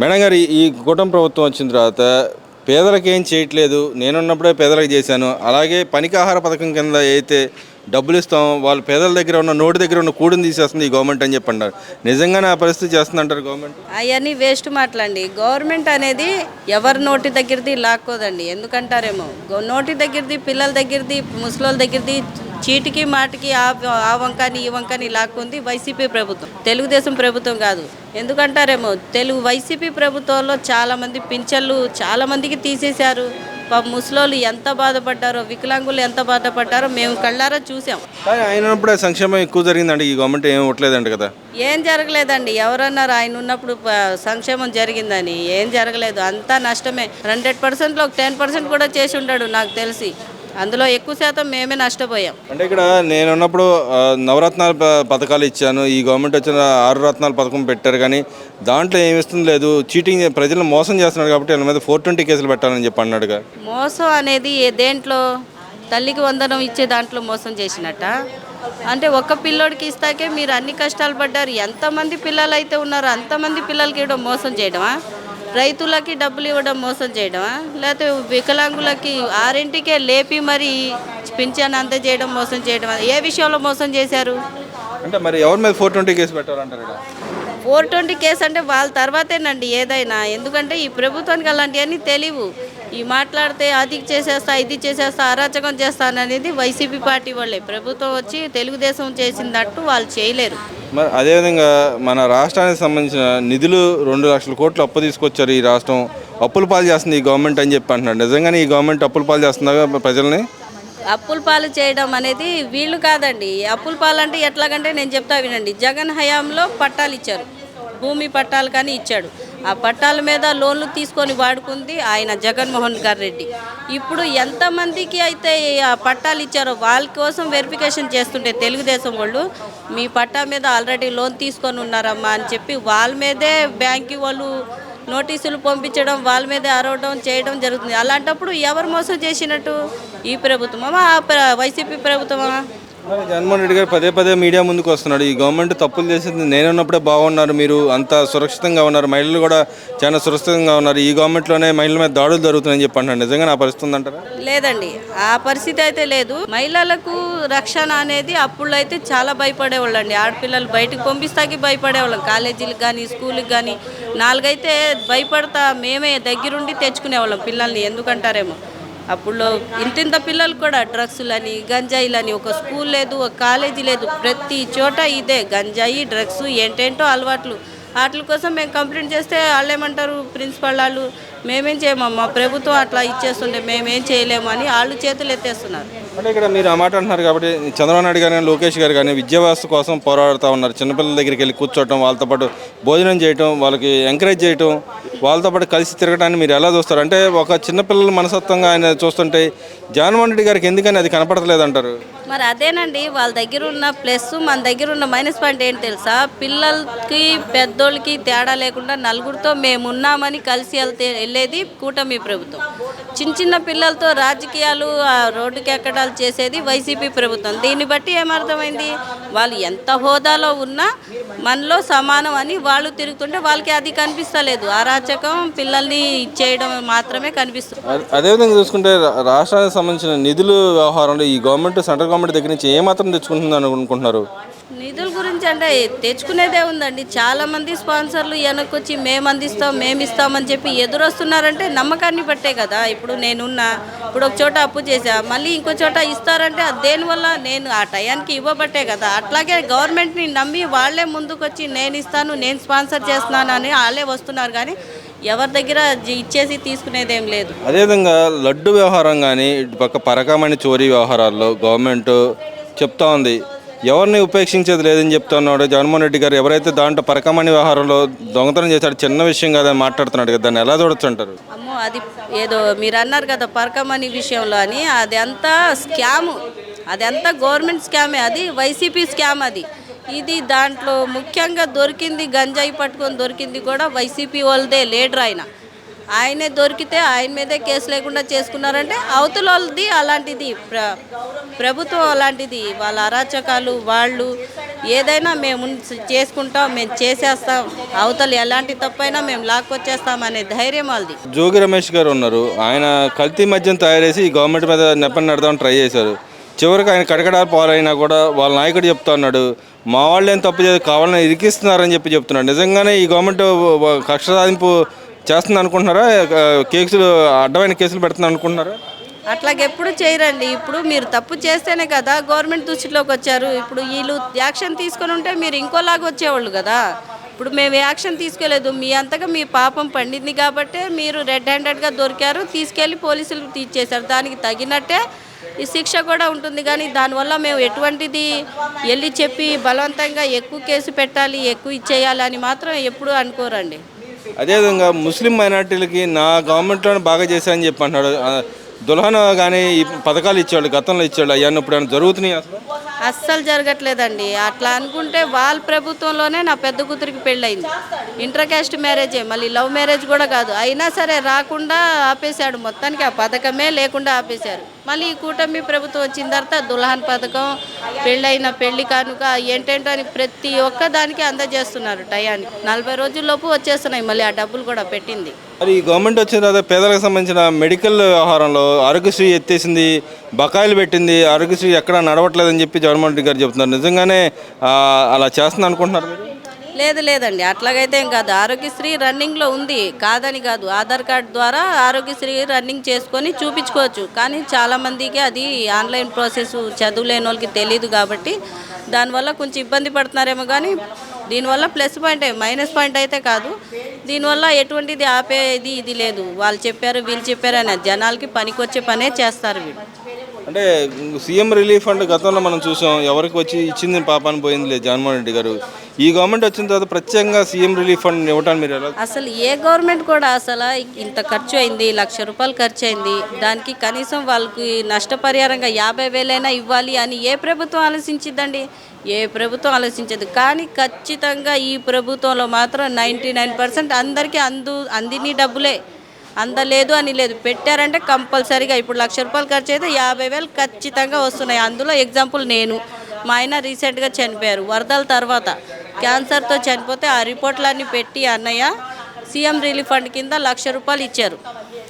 Madam గారు ఈ- కూటమి ప్రభుత్వం వచ్చిన తర్వాత పేదలకు ఏం చేయట్లేదు. నేనున్నప్పుడే పేదలకు చేశాను. అలాగే పనికి ఆహార పథకం కింద అయితే డబ్బులు ఇస్తాం వాళ్ళు పేదల దగ్గర ఉన్న నోటి దగ్గర ఉన్న కూడిని తీసేస్తుంది ఈ గవర్నమెంట్ అని చెప్పి అంటారు నిజంగానే ఆ పరిస్థితి చేస్తుందంటారు గవర్నమెంట్? అవన్నీ వేస్ట్ మాటలండి. గవర్నమెంట్ అనేది ఎవరి నోటి దగ్గరది లాక్కోదండి. ఎందుకంటారేమో? నోటి దగ్గరది పిల్లల దగ్గరది ముసలోళ్ళ దగ్గరది చీటికి మాటికి ఆ వంకని ఈ వంకని లాక్కుంది వైసీపీ ప్రభుత్వం. తెలుగుదేశం ప్రభుత్వం కాదు. ఎందుకంటారేమో తెలుగు వైసీపీ ప్రభుత్వంలో చాలామంది పింఛన్లు చాలామందికి తీసేశారు. ముసలోళ్ళు ఎంత బాధపడ్డారో వికలాంగులు ఎంత బాధపడ్డారో మేము కళ్ళారా చూసాం. కానీ ఆయన సంక్షేమం ఎక్కువ జరిగిందండి ఈ గవర్నమెంట్ ఏం ఇవ్వట్లేదంట కదా. ఏం జరగలేదండి. ఎవరన్నారు ఆయన ఉన్నప్పుడు సంక్షేమం జరిగిందని. ఏం జరగలేదు. అంతా నష్టమే. హండ్రెడ్ పర్సెంట్లో ఒక టెన్ పర్సెంట్ కూడా చేసి ఉంటాడు నాకు తెలిసి. అందులో ఎక్కువ శాతం మేమే నష్టపోయాం. అంటే ఇక్కడ నేను ఉన్నప్పుడు నవరత్నాల పథకాలు ఇచ్చాను. ఈ గవర్నమెంట్ వచ్చిన ఆరు రత్నాల పథకం పెట్టారు కానీ దాంట్లో ఏమి ఇస్తుంది లేదు. చీటింగ్ ప్రజలను మోసం చేస్తున్నాడు కాబట్టి వాళ్ళ మీద ఫోర్ ట్వంటీ కేసులు పెట్టాలని చెప్పి అన్నాడుగా మోసం అనేది ఏ దేంట్లో? తల్లికి వందనం ఇచ్చే దాంట్లో మోసం చేసినట్ట. అంటే ఒక్క పిల్లోడికి ఇస్తాకే మీరు అన్ని కష్టాలు పడ్డారు. ఎంతమంది పిల్లలు అయితే ఉన్నారో అంతమంది పిల్లలకి ఇవ్వడం మోసం చేయడమా రైతులకి డబ్బులు ఇవ్వడం మోసం చేయడమా? లేకపోతే వికలాంగులకి ఆరింటికే లేపి మరి పింఛన్ అంత చేయడం మోసం చేయడమా? ఏ విషయంలో మోసం చేశారు? అంటే మరి ఎవరి మీద ఫోర్ ట్వంటీ కేసు పెట్టాలంటారు ఇక్కడ? ఫోర్ ట్వంటీ కేసు అంటే వాళ్ళ తర్వాతేనండి ఏదైనా. ఎందుకంటే ఈ ప్రభుత్వానికి అలాంటివన్నీ తెలియవు. ఈ మాట్లాడితే అది చేసేస్తా ఇది చేసేస్తా అరాచకం చేస్తాను అనేది వైసీపీ పార్టీ వాళ్ళే. ప్రభుత్వం వచ్చి తెలుగుదేశం చేసిందట్టు వాళ్ళు చేయలేరు. మరి అదేవిధంగా మన రాష్ట్రానికి సంబంధించిన నిధులు రెండు లక్షల కోట్లు అప్పు తీసుకొచ్చారు ఈ రాష్ట్రం. అప్పుల పాలు చేస్తుంది ఈ గవర్నమెంట్ అని చెప్పి అంటున్నాడు నిజంగానే ఈ గవర్నమెంట్ అప్పుల పాలు చేస్తుందా ప్రజల్ని? అప్పుల పాలు చేయడం అనేది వీళ్ళు కాదండి. అప్పుల పాలు అంటే ఎట్లాగంటే నేను చెప్తా వినండి. జగన్ హయాంలో పట్టాలు ఇచ్చారు. భూమి పట్టాలు కానీ ఇచ్చాడు. ఆ పట్టాల మీద లోన్లు తీసుకొని వాడుకుంది ఆయన జగన్మోహన్ గారు రెడ్డి. ఇప్పుడు ఎంతమందికి అయితే ఆ పట్టాలు ఇచ్చారో వాళ్ళ కోసం వెరిఫికేషన్ చేస్తుంటే తెలుగుదేశం వాళ్ళు మీ పట్టా మీద ఆల్రెడీ లోన్ తీసుకొని ఉన్నారమ్మా అని చెప్పి వాళ్ళ మీదే బ్యాంకు వాళ్ళు నోటీసులు పంపించడం వాళ్ళ మీదే అరవడం చేయడం జరుగుతుంది. అలాంటప్పుడు ఎవరు మోసం చేసినట్టు? ఈ ప్రభుత్వమా? ఆ వైసీపీ ప్రభుత్వమా? జగన్మోహన్ రెడ్డి గారు పదే పదే మీడియా ముందుకు వస్తున్నాడు. ఈ గవర్నమెంట్ తప్పులు చేసింది నేనున్నప్పుడే బాగున్నారు మీరు అంత సురక్షితంగా ఉన్నారు మహిళలు కూడా చాలా సురక్షితంగా ఉన్నారు ఈ గవర్నమెంట్లోనే మహిళల మీద దాడులు జరుగుతున్నాయని చెప్పి నిజంగా నా పరిస్థితి ఉందంటారా? లేదండి ఆ పరిస్థితి అయితే లేదు. మహిళలకు రక్షణ అనేది అప్పుడు అయితే చాలా భయపడేవాళ్ళండి. ఆడపిల్లలు బయటకు పంపిస్తాకి భయపడేవాళ్ళం. కాలేజీలకు కానీ స్కూల్కి కానీ నాలుగైతే భయపడతా మేమే దగ్గరుండి తెచ్చుకునేవాళ్ళం పిల్లల్ని ఎందుకంటారేమో. అప్పుడు ఇంతింత పిల్లలు కూడా డ్రగ్స్లని గంజాయిలని ఒక స్కూల్ లేదు ఒక కాలేజీ లేదు ప్రతి చోట ఇదే గంజాయి డ్రగ్స్ ఏంటేంటో అలవాట్లు. వాటి కోసం మేము కంప్లైంట్ చేస్తే వాళ్ళు ఏమంటారు ప్రిన్సిపల్ వాళ్ళు? మేమేం చేయమమ్మా ప్రభుత్వం అట్లా ఇచ్చేస్తుండే మేమేం చేయలేము అని వాళ్ళు చేతులు ఎత్తేస్తున్నారు. అంటే ఇక్కడ మీరు ఆ మాట అంటున్నారు కాబట్టి చంద్రబాబు నాయుడు గారు కానీ లోకేష్ గారు కానీ విద్యావ్యవస్థ కోసం పోరాడుతూ ఉన్నారు. చిన్నపిల్లల దగ్గరికి వెళ్ళి కూర్చోవటం వాళ్ళతో పాటు భోజనం చేయటం వాళ్ళకి ఎంకరేజ్ చేయటం వాళ్ళతో పాటు కలిసి తిరగటాన్ని మీరు ఎలా చూస్తారు? అంటే ఒక చిన్నపిల్లల మనసత్వంగా ఆయన చూస్తుంటే జగన్మోహన్ రెడ్డి గారికి ఎందుకని అది కనపడట్లేదు మరి అదేనండి వాళ్ళ దగ్గర ఉన్న ప్లస్ మన దగ్గర ఉన్న మైనస్ పాయింట్ ఏంటి తెలుసా? పిల్లలకి పెద్దోళ్ళకి తేడా లేకుండా నలుగురితో మేము ఉన్నామని కలిసి వెళ్తే వెళ్ళేది కూటమి ప్రభుత్వం. చిన్న చిన్న పిల్లలతో రాజకీయాలు ఆ రోడ్డుకి ఎక్కడాలు చేసేది వైసీపీ ప్రభుత్వం. దీన్ని బట్టి ఏమర్థమైంది? వాళ్ళు ఎంత హోదాలో ఉన్నా మనలో సమానం అని వాళ్ళు తిరుగుతుంటే వాళ్ళకి అది కనిపిస్తలేదు. అరాచకం పిల్లల్ని ఇచ్చేయడం మాత్రమే కనిపిస్తుంది అదేవిధంగా చూసుకుంటే రాష్ట్రానికి సంబంధించిన నిధులు వ్యవహారంలో ఈ గవర్నమెంట్ సెంట్రల్ గవర్నమెంట్ దగ్గర నుంచి ఏమాత్రం తెచ్చుకుంటుందని అనుకుంటున్నారు? నిధుల గురించి అంటే తెచ్చుకునేదే ఉందండి. చాలా మంది స్పాన్సర్లు వెనకొచ్చి మేము అందిస్తాం మేము ఇస్తామని చెప్పి ఎదురొస్తున్నారంటే నమ్మకాన్ని బట్టే కదా. ఇప్పుడు నేనున్నా ఇప్పుడు ఒక చోట అప్పు చేశా మళ్ళీ ఇంకో చోట ఇస్తారంటే అది దేనివల్ల నేను ఆ టయానికి ఇవ్వబట్టే కదా. అట్లాగే గవర్నమెంట్ని నమ్మి వాళ్ళే ముందుకొచ్చి నేను ఇస్తాను నేను స్పాన్సర్ చేస్తున్నాను అని వాళ్ళే వస్తున్నారు. కానీ ఎవరి దగ్గర ఇచ్చేసి తీసుకునేదేం లేదు. అదేవిధంగా లడ్డు వ్యవహారం కానీ పక్క పరకమణి చోరీ వ్యవహారాల్లో గవర్నమెంట్ చెప్తా ఉంది. ఎవరిని ఉపేక్షించేది లేదని చెప్తా ఉన్నాడు. జగన్మోహన్ రెడ్డి గారు ఎవరైతే దాంట్లో పరకమణి వ్యవహారంలో దొంగతనం చేశాడు చిన్న విషయం కాదని మాట్లాడుతున్నాడు కదా దాన్ని ఎలా చూడొచ్చు అంటారు అమ్మో అది ఏదో మీరు అన్నారు కదా పరకమని విషయంలో అని అది అంతా స్కాము. అది అంతా గవర్నమెంట్ స్కామే అది వైసీపీ స్కామ్ అది. ఇది దాంట్లో ముఖ్యంగా దొరికింది గంజాయి పట్టుకొని దొరికింది కూడా వైసీపీ వాళ్ళదే లీడర్ ఆయన. ఆయనే దొరికితే ఆయన మీదే కేసు లేకుండా చేసుకున్నారంటే అవతల వాళ్ళది అలాంటిది. ప్ర ప్రభుత్వం అలాంటిది. వాళ్ళ అరాచకాలు వాళ్ళు ఏదైనా మేము చేసుకుంటాం మేము చేసేస్తాం. అవతలు ఎలాంటి తప్పైనా మేము లాక్కొచ్చేస్తాం అనే ధైర్యం వాళ్ళది. జోగి రమేష్ గారు ఉన్నారు. ఆయన కల్తీ మద్యం తయారేసి గవర్నమెంట్ మీద నెప్పని నడదామని ట్రై చేశారు. చివరికి ఆయన కడకడాలు పాలైనా కూడా వాళ్ళ నాయకుడు చెప్తా ఉన్నాడు మా వాళ్ళు ఏం తప్పు చేసి కావాలని ఇరికిస్తున్నారని చెప్పి చెప్తున్నారు. నిజంగానే ఈ గవర్నమెంట్ కక్ష సాధింపు చేస్తుంది అనుకుంటున్నారా? కేసులు అడ్డమైన కేసులు పెడుతుంది అనుకుంటున్నారా? అట్లాగెప్పుడు చేయరండి. ఇప్పుడు మీరు తప్పు చేస్తేనే కదా గవర్నమెంట్ దృష్టిలోకి వచ్చారు. ఇప్పుడు వీళ్ళు యాక్షన్ తీసుకొని ఉంటే మీరు ఇంకోలాగా వచ్చేవాళ్ళు కదా. ఇప్పుడు మేము యాక్షన్ తీసుకోలేదు. మీ అంతగా మీ పాపం పండింది కాబట్టే మీరు రెడ్ హ్యాండెడ్గా దొరికారు. తీసుకెళ్ళి పోలీసులు తీర్చేశారు. దానికి తగినట్టే ఈ శిక్ష కూడా ఉంటుంది కానీ దానివల్ల మేము ఎటువంటిది వెళ్ళి చెప్పి బలవంతంగా ఎక్కువ కేసు పెట్టాలి ఎక్కువ ఇచ్చేయాలి అని మాత్రం ఎప్పుడూ అనుకోరండి. అదేవిధంగా ముస్లిం మైనార్టీలకి నా గవర్నమెంట్లోనే బాగా చేశారని చెప్పి అంటున్నాడు. దుల్హన్ కానీ ఈ పథకాలు ఇచ్చేవాళ్ళు గతంలో ఇచ్చేవాళ్ళు అవన్నీ ఇప్పుడు ఏమైనా జరుగుతున్నాయి అసలు? అస్సలు జరగట్లేదండి. అట్లా అనుకుంటే వాళ్ళ ప్రభుత్వంలోనే నా పెద్ద కూతురికి పెళ్ళయింది. ఇంటర్ క్యాస్ట్ మ్యారేజే మళ్ళీ లవ్ మ్యారేజ్ కూడా కాదు. అయినా సరే రాకుండా ఆపేశాడు. మొత్తానికి ఆ పథకమే లేకుండా ఆపేశారు. మళ్ళీ ఈ కూటమి ప్రభుత్వం వచ్చిన తర్వాత దుల్హన్ పథకం పెళ్ళైన పెళ్ళి కానుక ఏంటంటే అని ప్రతి ఒక్క దానికి అందజేస్తున్నారు టయానికి. నలభై రోజుల్లోపు వచ్చేస్తున్నాయి. మళ్ళీ ఆ డబ్బులు కూడా పెట్టింది. మరి ఈ గవర్నమెంట్ వచ్చిన తర్వాత పేదలకు సంబంధించిన మెడికల్ వ్యవహారంలో ఆరోగ్యశ్రీ ఎత్తేసింది బకాయిలు పెట్టింది ఆరోగ్యశ్రీ ఎక్కడ నడవట్లేదని చెప్పి జగన్మోహన్ రెడ్డి గారు చెప్తున్నారు. నిజంగానే అలా చేస్తుంది అనుకుంటున్నారు మీరు? లేదు లేదండి. అట్లాగైతే ఏం కాదు. ఆరోగ్యశ్రీ రన్నింగ్లో ఉంది. కాదని కాదు. ఆధార్ కార్డ్ ద్వారా ఆరోగ్యశ్రీ రన్నింగ్ చేసుకొని చూపించుకోవచ్చు. కానీ చాలామందికి అది ఆన్లైన్ ప్రాసెస్ చదువు లేని వాళ్ళకి తెలియదు కాబట్టి దానివల్ల కొంచెం ఇబ్బంది పడుతున్నారేమో కానీ దీనివల్ల ప్లస్ పాయింట్ మైనస్ పాయింట్ అయితే కాదు. దీనివల్ల ఎటువంటిది ఆపేది ఇది లేదు. వాళ్ళు చెప్పారు వీళ్ళు చెప్పారు అని జనాలకి పనికొచ్చే పనే చేస్తారు వీళ్ళు. అంటే సీఎం రిలీఫ్ ఫండ్ గతంలో మనం చూసాం ఎవరికి వచ్చి ఇచ్చింది పాపాన్ని పోయింది లేదు జగన్మోహన్ రెడ్డి గారు. ఈ గవర్నమెంట్ వచ్చిన తర్వాత ప్రత్యేకంగా సీఎం రిలీఫ్ ఫండ్ ఇవ్వటాన్ని మీరు ఎలా అసలు ఏ గవర్నమెంట్ కూడా అసలు ఇంత ఖర్చు అయింది లక్ష రూపాయలు ఖర్చు అయింది దానికి కనీసం వాళ్ళకి నష్టపరిహారంగా యాభై వేలైనా ఇవ్వాలి అని ఏ ప్రభుత్వం ఆలోచించిద్దండి? ఏ ప్రభుత్వం ఆలోచించదు. కానీ ఖచ్చితంగా ఈ ప్రభుత్వంలో మాత్రం నైంటీ నైన్ పర్సెంట్ అందరికీ అందు అందిని డబ్బులే. అందలేదు అని లేదు. పెట్టారంటే కంపల్సరీగా ఇప్పుడు లక్ష రూపాయలు ఖర్చు అయితే యాభై వేలు ఖచ్చితంగా వస్తున్నాయి. అందులో ఎగ్జాంపుల్ నేను. మా ఆయన రీసెంట్గా చనిపోయారు. వరదల తర్వాత క్యాన్సర్తో చనిపోతే ఆ రిపోర్ట్లన్నీ పెట్టి అన్నయ్య సీఎం రిలీఫ్ ఫండ్ కింద లక్ష రూపాయలు ఇచ్చారు.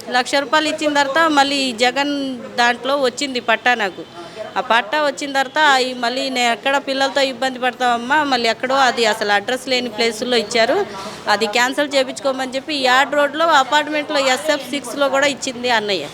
లక్ష రూపాయలు ఇచ్చిన తర్వాత మళ్ళీ జగన్ దాంట్లో వచ్చింది పట్టా నాకు. ఆ పట్టా వచ్చిన తర్వాత మళ్ళీ నేను ఎక్కడ పిల్లలతో ఇబ్బంది పడతామమ్మా మళ్ళీ ఎక్కడో అది అసలు అడ్రస్ లేని ప్లేసుల్లో ఇచ్చారు. అది క్యాన్సిల్ చేయించుకోమని చెప్పి యార్డ్ రోడ్లో అపార్ట్మెంట్లో ఎస్ఎఫ్ సిక్స్లో కూడా ఇచ్చింది అన్నయ్య.